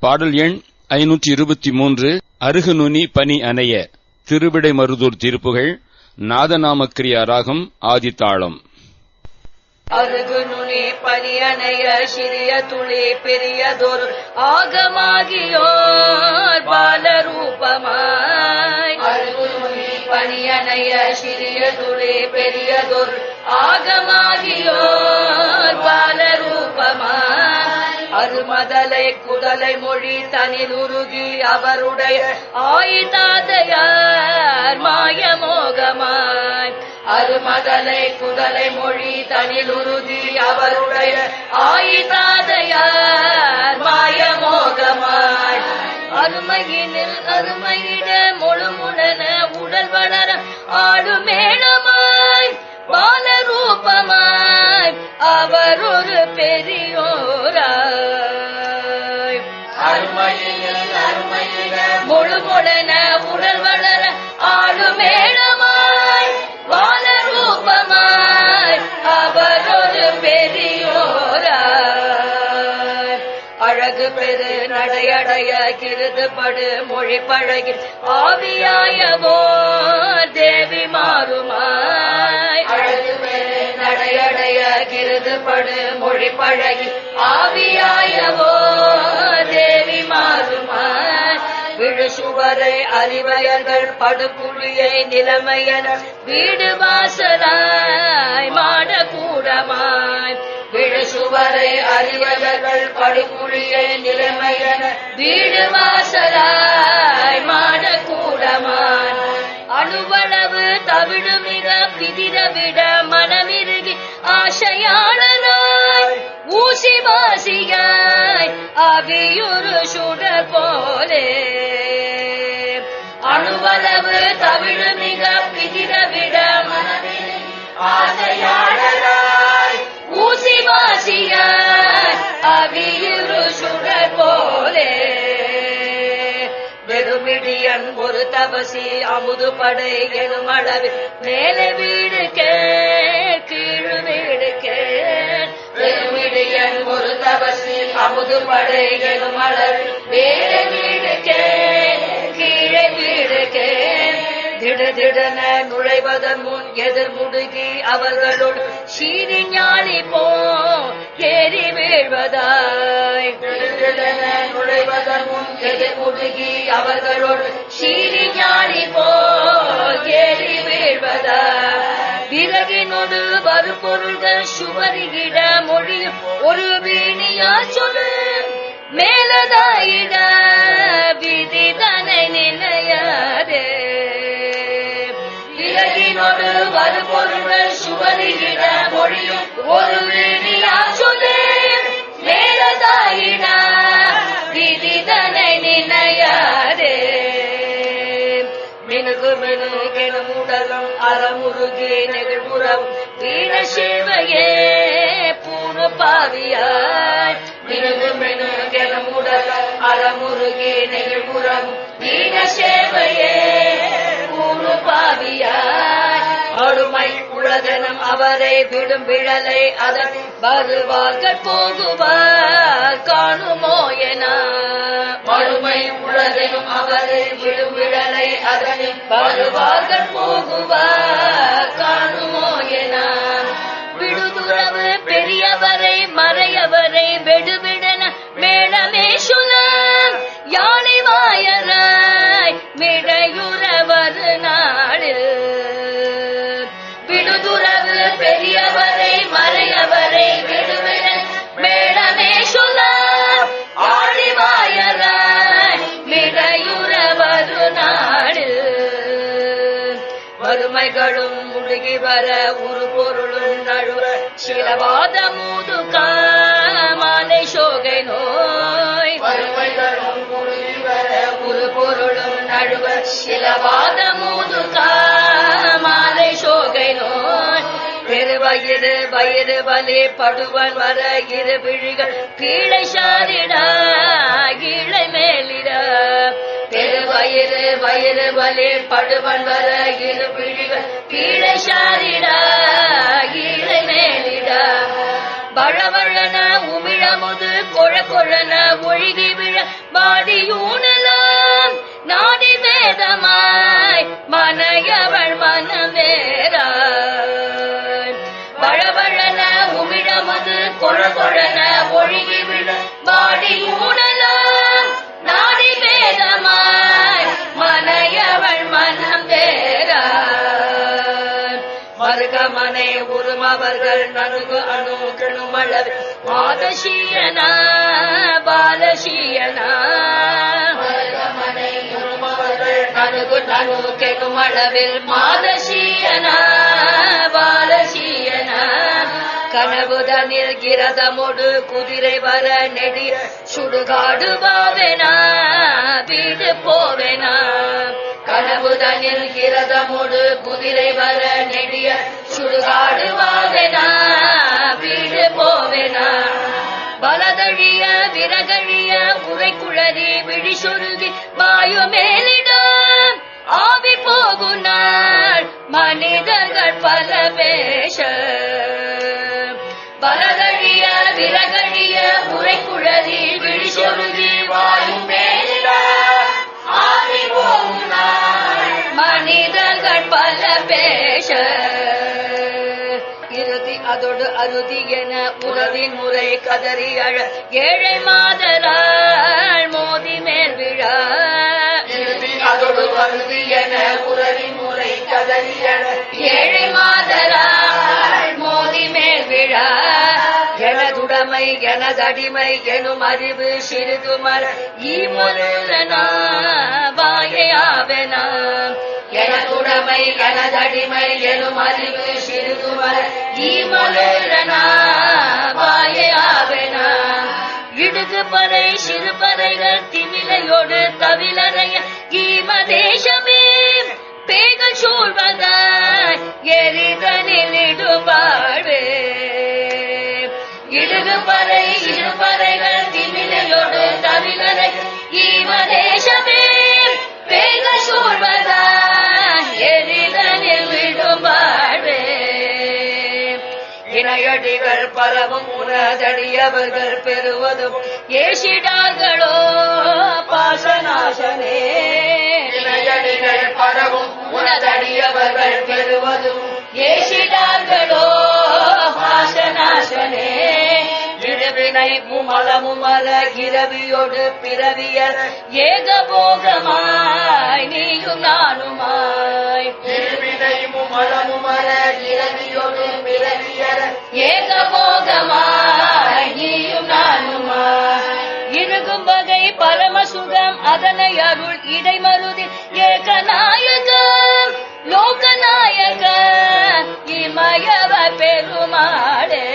பாடல் எண் ஐநூற்றி இருபத்தி மூன்று அருகுநுனி பனி அணைய திருவிடை மருதூர் திருப்புகள் நாதநாமக்கிரியா ராகம் ஆதித்தாளம். அருகு நுனி பனியனைய சிறிய துளி பெரியதொரு ஆகமாகியோர் பாலரூபமாய். அருகு நுனி பனியனைய சிறிய துளி பெரியதொரு ஆகமாகியோர் பாலரூபமாய். அருமதலை குதலை மொழி தனில் உருகி அவருடைய ஆயுதாதையார் மாயமோகமாய். அருமதலை குதலை மொழி தனிலுருகி அவருடைய ஆயுதாதையார் மாயமோகமாய். அருமையினில் அருமையிட முழுமுடன உடல் வளர ஆடுமேளமாய் பாலரூபமாய். அவர் ஒரு பெரியோர் பெரு நடையடைய கிருது படு மொழி பழகி ஆவியாயவோ தேவி மாறுமாய். அழகு பெரு நடையடைய கிருது படு மொழி பழகி ஆவியாயவோ தேவி மாறுமாய். விழு சுவரை அறிவயர்கள் படுகுழியை நிலைமையன வீடு வாசலாய் மாடக்கூடமாய் சுவரை அறிவதர்கள் படுகுழியை நிலைமையன. வீடு வாசலாய் மாடக்கூடமான் அணுவளவு தவிடு மிக பிதிரவிட மனமிருகி ஆசையாளனாய். ஊசி வாசியாய் அவியுரு சுடர் போலே அணுவளவு தவிடு மிக பிதிரவிட மனமிருகி ஆசையாளனாய். கவியில் சுடர் போலே. வெறுமிடியன் ஒரு தவசி அமுது படை எனும் அளவில் மேலே வீடு கீழு வீடு வெறுமிடியன் ஒரு தவசி அமுது படை எனும் அளவில் மேலே வீடு கீழே வீடு திட திடன நுழைவதன் முன் எதிர் முடுகி அவர்களோடு சீனி ஞானி போ ஏறி வீழ்வதாய். திடன நுழைவதன் முன் எதிர் அவர்களோடு சீரி ஞானி போரி வீழ்வதாய் விறகினோடு வருபொருள்கள் சுவரிகிட மொழியும் ஒரு வீணியா சொல்லு மேலதாயிட விதி தனை நிலையாரே விலகினோடு வருபொருள்கள் சுவரியிட மொழியும் ஒரு வீணியா சொல்லு மேலதாயினா விதிதனை தனை மினுகு மினுகென முடலும் அறமுருகி நெகிழ்புறம் வீண சேவையே பூணு பாவியாய். மினுகு மினுகென முடலும் அறமுருகி நெகிழ்புறம் வீண சேவை பாவியாய் அருமை உலகனம் அவரை விடும் விழலை அதன் வருவார்கள் போகுவார். காணுமோ என. மறுமை உலகனும் அவரை விடும் விழலை அதன் வருவார்கள் போகுவார். காணுமோ என. விடுதுறவு பெரியவரை மறையவரை வெடுவே பெருவயிறு வயிறு வலி படுவன் வர இரு விழிகள் கீழே சாரிடா கீழே மேலிடா. பெருவயிறு வயிறு வலி படுவன் வர இரு விழிகள் கீழே சாரிடா கீழே மேலிடா. வழவழன உமிழமுது கொழ கொழன ஒழுகி விழ பாதியூன மருகமனை உருமவர்கள் நனுகு அணு கிணுமளவு மாதசீயனா பாலசீயனா. நனுகு நனு கெணுமளவில் மாதசீயனா பாலசீயனா. கனவுதனில் கிரதமொடு குதிரை வர நெடிய சுடுகாடுவாவெனா வீடு போவேனா. கனவுதனில் கிரதமுடு குதிரை வர நெடிய சுடுகாடு சுடுகாடுவாவெனா வீடு போவேனா? பலதழிய விரகழிய உரை குழறி விழி சொருகி வாயு மேலிடம் ஆவி போகும் மனிதர்கள் பல வேஷ பேஷ இறுதி அதோடு அறுதி என உறவின் முறை கதறி அழ ஏழை மாதராள் மோதி மேல் விழா. இறுதி அதோடு அறுதி என உறவின் முறை கதறி அழ ஏழை மாதராள் மோதி மேல் விழா. எனதுடைமை எனதடிமை எனும் அறிவு சிறிதுமர ஈமொழுனா வாயாவெனா எனதுடைமை எனதடிமை எனும் அறிவு சிறிதுமர ஈமொழுனா இடுகு பறை சிறு பறைகள் திமிலையோடு தவிலறைய ஈம தேசமே பேகள் சூழ்வதாய் எரிதனில் இடுபாடு இடுகு பறை இரு பறைகள் திமிலையோடு தவிலறை ஈம தேசமே பேக சூழ்வதாய் இணையடிகள் பரவும் உனதடியவர்கள் பெறுவதும் ஏசிடார்களோ? பாசநாசனே. இணையடிகள் பரவும் உனதடியவர்கள் பெறுவதும் ஏசிடார்களோ? பாசநாசனே. இருவினை முமலமுமல இரவியோடு பிறவியர் ஏகபோகமாய் நீயும் நானுமாய். திருவினை முமலமுமல இரவியொடு பிறவியர ஏகபோகமாய் நீயும் நானுமாய். இருக்கும் வகை பரமசுகம் அதனை அருள் இடைமருதி ஏகநாயக லோகநாயக இமயவ பெருமாளே.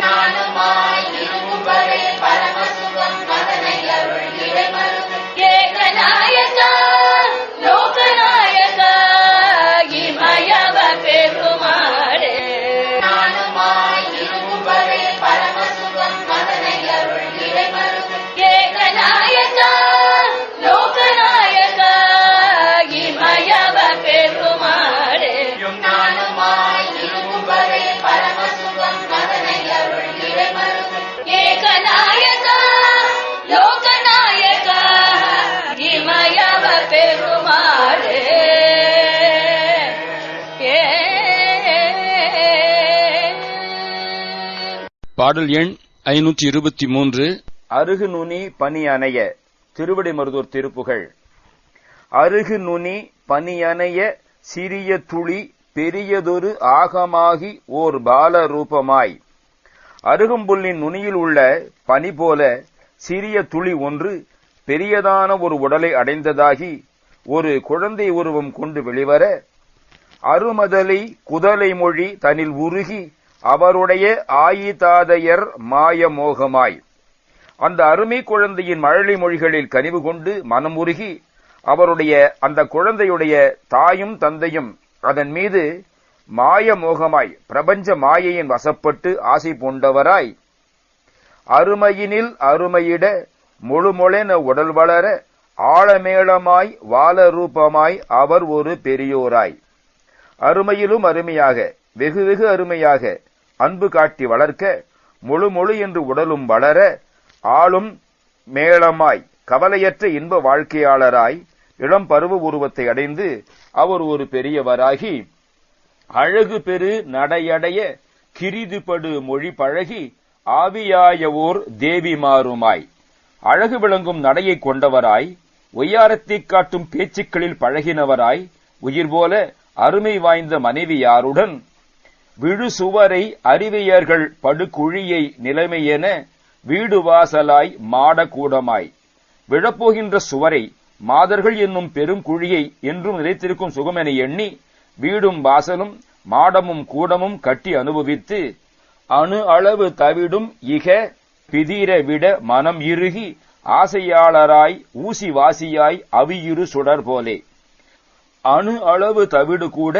நானுமாய் இருக்கும் பாடல் எண் ஐநூற்றி இருபத்தி மூன்று அருகு நுனி பனி அணைய திருவிடைமருதூர் திருப்புகழ் அருகு நுனி பனி அணைய சிறிய துளி பெரியதொரு ஆகமாகி ஓர் பால ரூபமாய். அருகம்புல்லின் நுனியில் உள்ள பனி போல சிறிய துளி ஒன்று பெரியதான ஒரு உடலை அடைந்ததாகி ஒரு குழந்தை உருவம் கொண்டு வெளிவர அருமதலை குதலை மொழி தனில் உருகி அவருடைய ஆயிதாதையர் மாயமோகமாய். அந்த அருமை குழந்தையின் மழலை மொழிகளில் கனிவு கொண்டு மனமுருகி அவருடைய அந்த குழந்தையுடைய தாயும் தந்தையும் அதன் மீது மாயமோகமாய் பிரபஞ்ச மாயையின் வசப்பட்டு ஆசை பூண்டவராய். அருமையினில் அருமையிட முழுமொழென உடல் வளர ஆழமேளமாய் வாலரூபமாய் அவர் ஒரு பெரியோராய். அருமையிலும் அருமையாக வெகு வெகு அருமையாக அன்பு காட்டி வளர்க்க முழு முழு என்று உடலும் வளர ஆளும் மேளமாய் கவலையற்ற இன்ப வாழ்க்கையாளராய் இளம் பருவ உருவத்தை அடைந்து அவர் ஒரு பெரியவராகி அழகு பெரு நடையடைய கிரிதுபடு மொழி பழகி ஆவியாய ஓர் தேவி மாறுமாய். அழகு விளங்கும் நடையை கொண்டவராய் ஒய்யாரத்தைக் காட்டும் பேச்சுக்களில் பழகினவராய் உயிர் போல அருமை வாய்ந்த மனைவியாருடன் விழு சுவரை அறிவியர்கள் படுகுழியை நிலைமையென வீடு வாசலாய் மாடக்கூடமாய். விழப்போகின்ற சுவரை மாதர்கள் என்னும் பெரும் குழியை என்றும் நிலைத்திருக்கும் சுகமென எண்ணி வீடும் வாசலும் மாடமும் கூடமும் கட்டி அனுபவித்து அணு அளவு தவிடும் இக பிதிர விட மனம் இறுகி ஆசையாளராய் ஊசி வாசியாய் அவியிரு சுடர் போலே அணு அளவு தவிடு கூட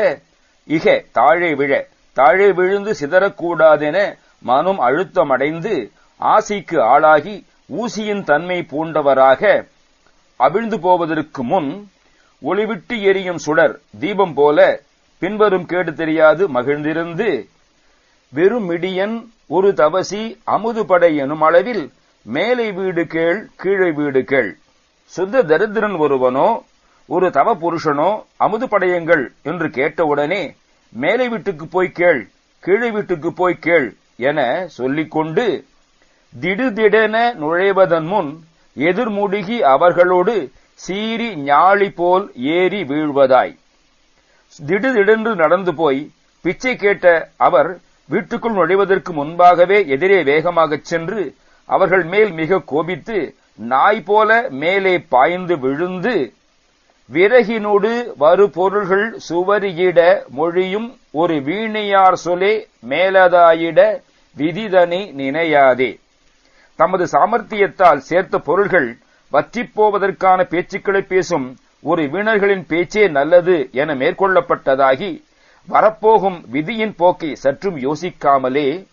இக தாழே விழ தாழே விழுந்து சிதறக்கூடாதென மனம் அழுத்தமடைந்து ஆசைக்கு ஆளாகி ஊசியின் தன்மை பூண்டவராக அவிழ்ந்து போவதற்கு முன் ஒளிவிட்டு எரியும் சுடர் தீபம் போல பின்வரும் கேடு தெரியாது மகிழ்ந்திருந்து வெறும் மிடியன் ஒரு தவசி அமுதுபடை எனும் அளவில் மேலை வீடு கேள் கீழே வீடு கேள். சுத்த தரித்திரன் ஒருவனோ ஒரு தவ புருஷனோ அமுது படையுங்கள் என்று கேட்டவுடனே மேலை வீட்டுக்கு போய் கேள் கீழே வீட்டுக்கு போய் கேள் என சொல்லிக்கொண்டு திடுதிடென நுழைவதன் முன் எதிர்முடுகி அவர்களோடு சீறி ஞாழி போல் ஏறி வீழ்வதாய். திடுதிடென்று நடந்து போய் பிச்சை கேட்ட அவர் வீட்டுக்குள் நுழைவதற்கு முன்பாகவே எதிரே வேகமாகச் சென்று அவர்கள் மேல் மிக கோபித்து நாய் போல மேலே பாய்ந்து விழுந்து விறகினோடு வரு பொருள்கள் சுவரியிட மொழியும் ஒரு வீணையார் சொலே மேலதாயிட விதிதனை நினையாதே. தமது சாமர்த்தியத்தால் சேர்த்த பொருள்கள் வற்றிப் போவதற்கான பேச்சுக்களை பேசும் ஒரு வீணர்களின் பேச்சே நல்லது என மேற்கொள்ளப்பட்டதாகி வரப்போகும் விதியின் போக்கை சற்றும் யோசிக்காமலே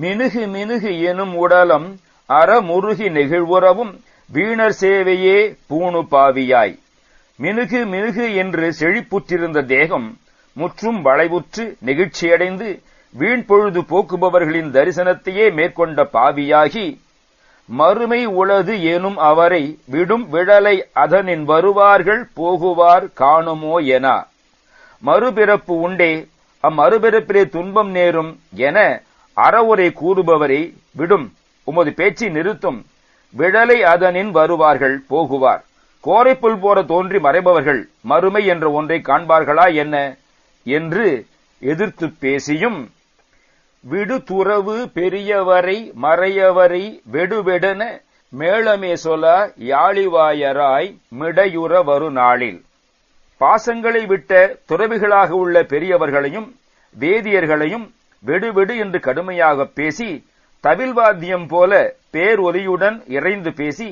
மினுகு மினுகு எனும் உடலம் அறமுருகி நெகிழ்வுறவும் வீணர் சேவையே பூணு பாவியாய். மினுகு மினுகு என்று செழிப்புற்றிருந்த தேகம் முற்றும் வளைவுற்று நெகிழ்ச்சியடைந்து வீண் பொழுது போக்குபவர்களின் தரிசனத்தையே மேற்கொண்ட பாவியாகி மறுமை உளது எனும் அவரை விடும் விழலை அதனின் வருவார்கள் போகுவார் காணுமோ என. மறுபிறப்பு உண்டே அம்மறுபிறப்பிலே துன்பம் நேரும் என அறவுரை கூறுபவரை விடும். உமது பேச்சை நிறுத்தும். விழலை அதனின் வருவார்கள் போகுவார். கோரைப்புல் போல தோன்றி மறைபவர்கள் மறுமை என்ற ஒன்றை காண்பார்களா என்ன? என்று எதிர்த்து பேசியும் விடுதுறவு பெரியவரை மறையவரை வெடுவெடன மேளமே சொல யாழிவாயராய் மிடையுற வரு நாளில் பாசங்களை விட்ட துறவிகளாக உள்ள பெரியவர்களையும் வேதியர்களையும் வெடுவெடு என்று கடுமையாக பேசி தவில்வாத்தியம் போல பேரொலியுடன் இறைந்து பேசி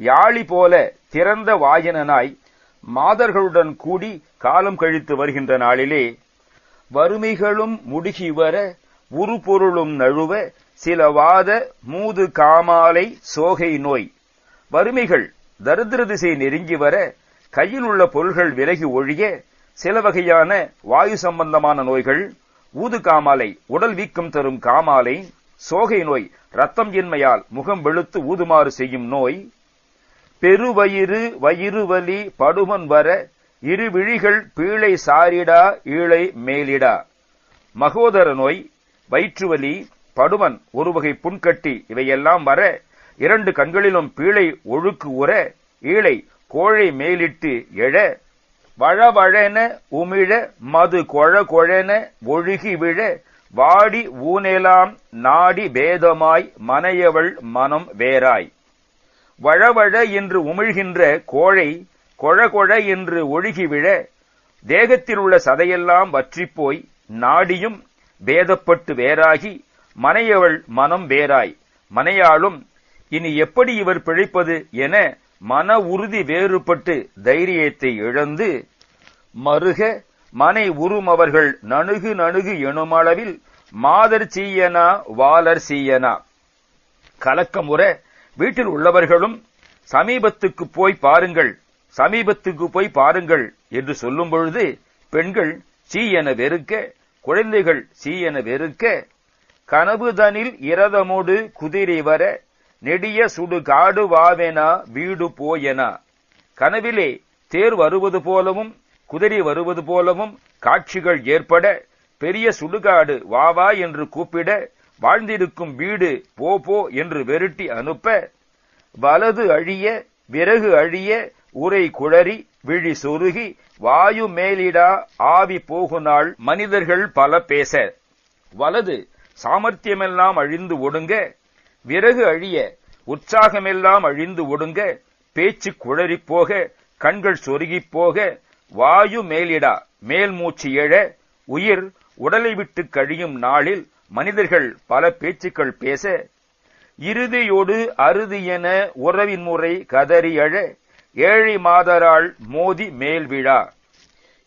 யாழி போல திறந்த வாயனனாய் மாதர்களுடன் கூடி காலம் கழித்து வருகின்ற நாளிலே வறுமைகளும் முடுகி வர உருபொருளும் நழுவ சில வாத மூது காமாலை சோகை நோய். வறுமைகள் தரித்திர திசை நெருங்கி வர கையில் உள்ள பொருள்கள் விலகி ஒழிய சில வகையான வாயு சம்பந்தமான நோய்கள் ஊது காமாலை உடல் வீக்கம் தரும் காமாலை சோகை நோய் ரத்தம் இன்மையால் முகம் வெளுத்து ஊதுமாறு செய்யும் நோய் பெருவயிறு வயிறு வலி படுமன் வர இரு விழிகள் பீழை சாரிடா ஈழை மேலிடா. மகோதர நோய் வயிற்றுவலி படுமன் ஒருவகை புண்கட்டி இவையெல்லாம் வர இரண்டு கண்களிலும் பீழை ஒழுக்கு உற ஈழை கோழை மேலிட்டு எழ வழவழென உமிழ மது கொழ கொழென ஒழுகி விழ வாடி ஊனெலாம் நாடி பேதமாய் மனையவள் மனம் வேறாய். வழவழ என்று உமிழ்கின்ற கோழை கொழ கொழ என்று ஒழுகி விழ தேகத்தில் உள்ள சதையெல்லாம் வற்றிப்போய் நாடியும் பேதப்பட்டு வேறாகி மனையவள் மனம் வேறாய். மனையாளும் இனி எப்படி இவர் பிழைப்பது என மன உறுதி வேறுபட்டு தைரியத்தை இழந்து மருக மனை உருமவர்கள் நணுகு நணுகு எனுமளவில் மாதர் சீயனா வாலர் சீயனா. கலக்கமுற வீட்டில் உள்ளவர்களும் சமீபத்துக்கு போய் பாருங்கள் சமீபத்துக்கு போய் பாருங்கள் என்று சொல்லும் பொழுது பெண்கள் சீ என வெறுக்க குழந்தைகள் சீ என வெறுக்க கனவுதனில் இரதமோடு குதிரை வர நெடிய சுடு காடு வாவெனா வீடு போயெனா. கனவிலே தேர் வருவது போலவும் குதிரை வருவது போலவும் காட்சிகள் ஏற்பட பெரிய சுடுகாடு வா வா என்று கூப்பிட வாழ்ந்திருக்கும் வீடு போ போ என்று வெருட்டி அனுப்ப வலது அழிய விறகு அழிய உரை குழறி விழி சொருகி வாயு மேலிடா ஆவி போகுநாள் மனிதர்கள் பல பேச. வலது சாமர்த்தியமெல்லாம் அழிந்து ஒடுங்க விறகு அழிய உற்சாகமெல்லாம் அழிந்து ஒடுங்க பேச்சு குழறி போக கண்கள் சொருகிப் போக வாயு மேலிடா மேல் மூச்சு எழ உயிர் உடலை விட்டு கழியும் நாளில் மனிதர்கள் பல பேச்சுக்கள் பேச இறுதியோடு அறுதி என உறவின் முறை கதறி அழ ஏழை மாதரால் மோதி மேல் விழா.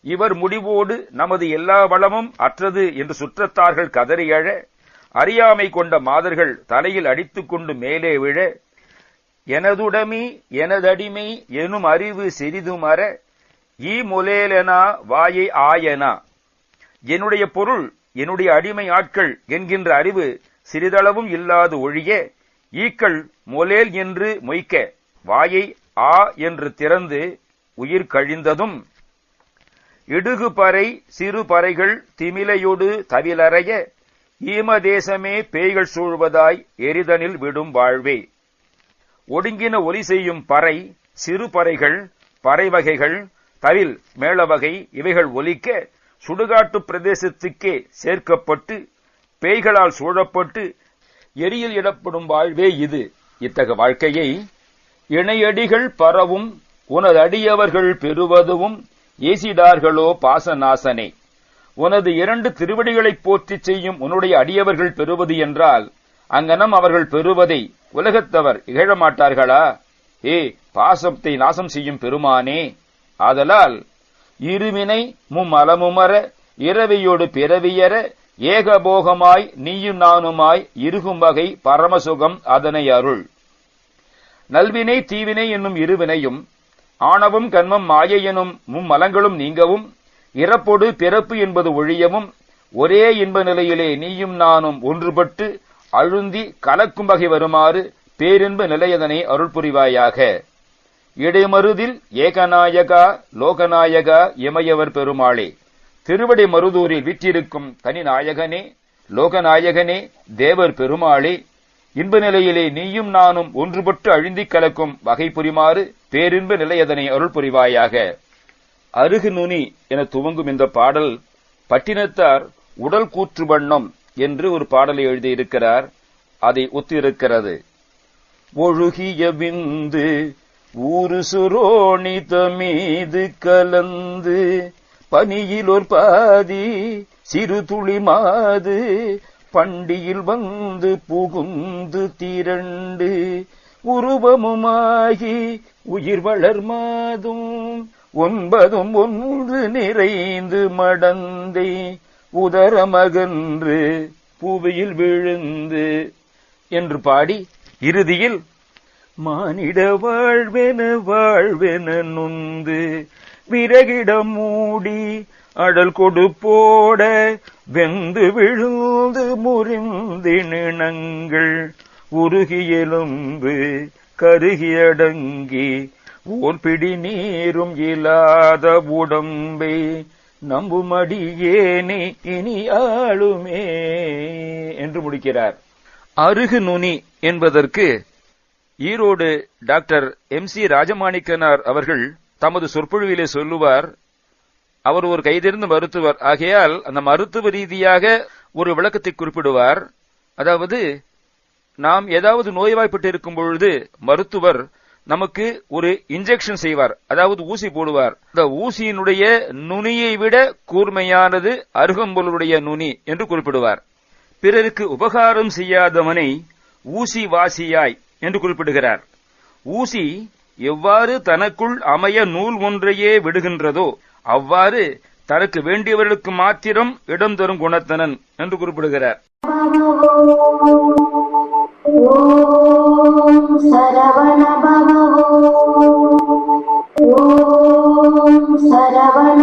இவர் முடிவோடு நமது எல்லா வளமும் அற்றது என்று சுற்றத்தார்கள் கதறி அழ அறியாமை கொண்ட மாதர்கள் தலையில் அடித்துக்கொண்டு மேலே விழ எனதுடமி எனதடிமை எனும் அறிவு சிறிதும் அற ஈ முலேலனா வாயை ஆயனா. என்னுடைய பொருள் என்னுடைய அடிமை ஆட்கள் என்கின்ற அறிவு சிறிதளவும் இல்லாது ஒழிய ஈக்கள் மொலேல் என்று மொய்க்க வாயை ஆ என்று திறந்து உயிர் கழிந்ததும் இடுகு பறை சிறு பறைகள் திமிலையொடு தவிலறைய ஈமதேசமே பேய்கள் சூழ்வதாய் எரிதனில் விடும் வாழ்வே. ஒடுங்கின ஒலி செய்யும் பறை சிறு பறைகள் பறை வகைகள் தவில் மேளவகை இவைகள் ஒலிக்க சுடுகாட்டு பிரதேசத்துக்கே சேர்க்கப்பட்டு பேய்களால் சூழப்பட்டு எரியில் இடப்படும் வாழ்வே இது. இத்தகைய வாழ்க்கையை இணையடிகள் பரவும் உனது அடியவர்கள் பெறுவதும் ஏசிடார்களோ பாசநாசனே. உனது இரண்டு திருவடிகளைப் போற்றி செய்யும் உன்னுடைய அடியவர்கள் பெறுவது என்றால் அங்கனம் அவர்கள் பெறுவதை உலகத்தவர் இகழமாட்டார்களா? ஏ பாசத்தை நாசம் செய்யும் பெருமானே. ஆதலால் இருவினை மும்மலமுமர இரவியோடு பிறவியற ஏகபோகமாய் நீயும் நானுமாய் இருக்கும் வகை பரமசுகம் அதனை அருள். நல்வினை தீவினை என்னும் இருவினையும் ஆணவம் கண்மம் மாயை எனும் மும்மலங்களும் நீங்கவும் இறப்பொடு பிறப்பு என்பது ஒழியவும் ஒரே இன்ப நிலையிலே நீயும் நானும் ஒன்றுபட்டு அழுந்தி கலக்கும் வகை வருமாறு பேரின்ப நிலையதனை அருள் புரிவாயாக இடைமருதில் ஏகநாயகா லோகநாயகா இமயவர் பெருமாளே. திருவடி மருதூரில் விற்றிருக்கும் தனிநாயகனே லோகநாயகனே தேவர் பெருமாளே. இன்ப நிலையிலே நீயும் நானும் ஒன்றுபட்டு அழிந்திக் கலக்கும் வகை புரிமாறு பேரின்ப நிலையதனை அருள் புரிவாயாக அருகு நுனி என துவங்கும் இந்த பாடல் பட்டினத்தார் உடல் கூற்று வண்ணம் என்று ஒரு பாடலை எழுதியிருக்கிறார். அதை ஒத்திருக்கிறது. ஒழுகிய விந்து ஊரு சுரோணித மீது கலந்து பனியில் ஒரு பாதி சிறு துளி மாது பண்டியில் வந்து புகுந்து திரண்டு உருவமுமாகி உயிர் வளர் மாதும் ஒன்பதும் ஒன்று நிறைந்து மடந்தை உதரமகன்று புவியில் விழுந்து என்று பாடி இறுதியில் மானிட வாழ்வென வாழ்வென நொந்து விறகிடம் மூடி அடல் கொடுப்போட வெந்து விழுந்து முறிந்திணங்கள் உருகியெலும்பு கருகியடங்கி ஓர் பிடி நீரும் இல்லாத உடம்பை நம்புமடியேனே இனி ஆளுமே என்று முடிக்கிறார். அருகு நுனி என்பதற்கு Erode doctor M C Rajamanikkanar அவர்கள் தமது சொற்பொழிவிலே சொல்லுவார் அவர் ஒரு கைதிருந்த மருத்துவர். ஆகையால் அந்த மருத்துவ ரீதியாக ஒரு விளக்கத்தை குறிப்பிடுவார். அதாவது நாம் ஏதாவது நோய்வாய்ப்பட்டு இருக்கும் பொழுது மருத்துவர் நமக்கு ஒரு இன்ஜெக்ஷன் செய்வார் அதாவது ஊசி போடுவார். இந்த ஊசியினுடைய நுனியை விட கூர்மையானது அருகம்பொருளுடைய நுனி என்று குறிப்பிடுவார். பிறருக்கு உபகாரம் செய்யாதவனை ஊசி வாசியாய் என்று குறிப்பிடுகிறார். ஊசி எவ்வாறு தனக்குள் அமைய நூல் ஒன்றையே விடுகின்றதோ அவ்வாறு தனக்கு வேண்டியவர்களுக்கு மாத்திரம் இடம் தரும் குணத்தனன் என்று குறிப்பிடுகிறார். சரவண